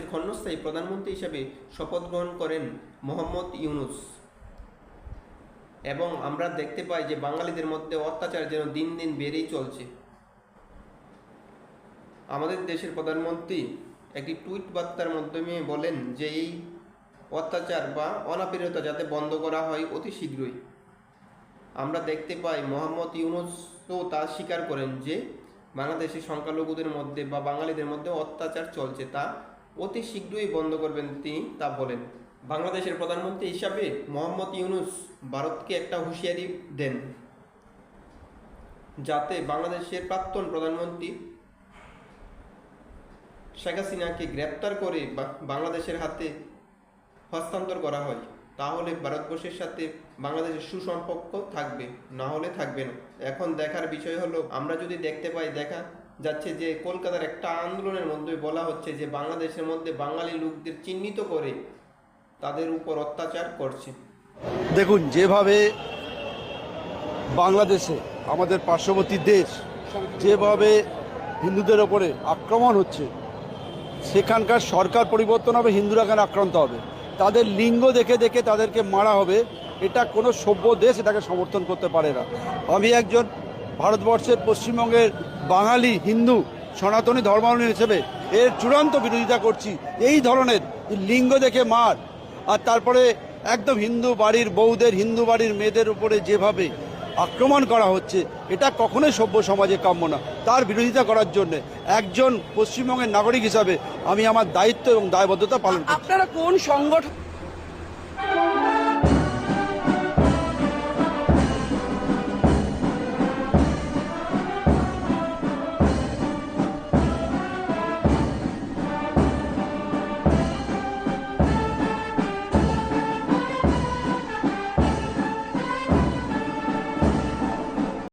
বাংলাদেশের ক্ষণস্থায়ী প্রধানমন্ত্রী হিসেবে শপথ গ্রহণ করেন মোহাম্মদ ইউনুস। এবং আমরা দেখতে পাই যে বাঙালিদের মধ্যে অত্যাচার যেন দিন দিন বেড়েই চলছে। আমাদের দেশের প্রধানমন্ত্রী একটি টুইট বার্তার মাধ্যমে বলেন যে এই অত্যাচার বা অনাপীড়তা যাতে বন্ধ করা হয় অতি শীঘ্রই। আমরা দেখতে পাই মোহাম্মদ ইউনুসও তা স্বীকার করেন যে বাংলাদেশের সংখ্যালঘুদের মধ্যে বা বাঙালিদের মধ্যে অত্যাচার চলছে তা অতি শীঘ্রই বন্ধ করবেন তিনি, তা বলেন। বাংলাদেশের প্রধানমন্ত্রী হিসাবে মোহাম্মদ ইউনুস ভারতকে একটা হুঁশিয়ারি দেন। যাতে বাংলাদেশের প্রাক্তন প্রধানমন্ত্রী শেখ হাসিনাকে গ্রেপ্তার করে বাংলাদেশের হাতে হস্তান্তর করা হয়, তাহলে ভারতবর্ষের সাথে বাংলাদেশের সুসম্পর্ক থাকবে, না হলে থাকবে না। এখন দেখার বিষয় হলো, আমরা যদি দেখতে পাই, দেখা যাচ্ছে যে কলকাতার একটা আন্দোলনের মধ্যে বলা হচ্ছে যে বাংলাদেশের মধ্যে বাঙালি লোকদের চিহ্নিত করে তাদের উপর অত্যাচার করছে। দেখুন, যেভাবে বাংলাদেশে আমাদের পার্শ্ববর্তী দেশ যেভাবে হিন্দুদের ওপরে আক্রমণ হচ্ছে, সেখানকার সরকার পরিবর্তন হবে, হিন্দুরা কেন আক্রান্ত হবে? তাদের লিঙ্গ দেখে দেখে তাদেরকে মারা হবে, এটা কোনো সভ্য দেশ এটাকে সমর্থন করতে পারে না। আমি একজন ভারতবর্ষের পশ্চিমবঙ্গের বাঙালি, হিন্দু, সনাতনী ধর্মাবলম্বী হিসেবে এর চূড়ান্ত বিরোধিতা করছি। এই ধরনের লিঙ্গ দেখে মার। আর তারপরে একদম হিন্দু বাড়ির বউদের, হিন্দু বাড়ির মেয়েদের উপরে যেভাবে আক্রমণ করা হচ্ছে, এটা কখনোই সভ্য সমাজে কাম্য না। তার বিরোধিতা করার জন্য একজন পশ্চিমবঙ্গের নাগরিক হিসাবে আমি আমার দায়িত্ব এবং দায়বদ্ধতা পালন আপনারা কোন সংগঠন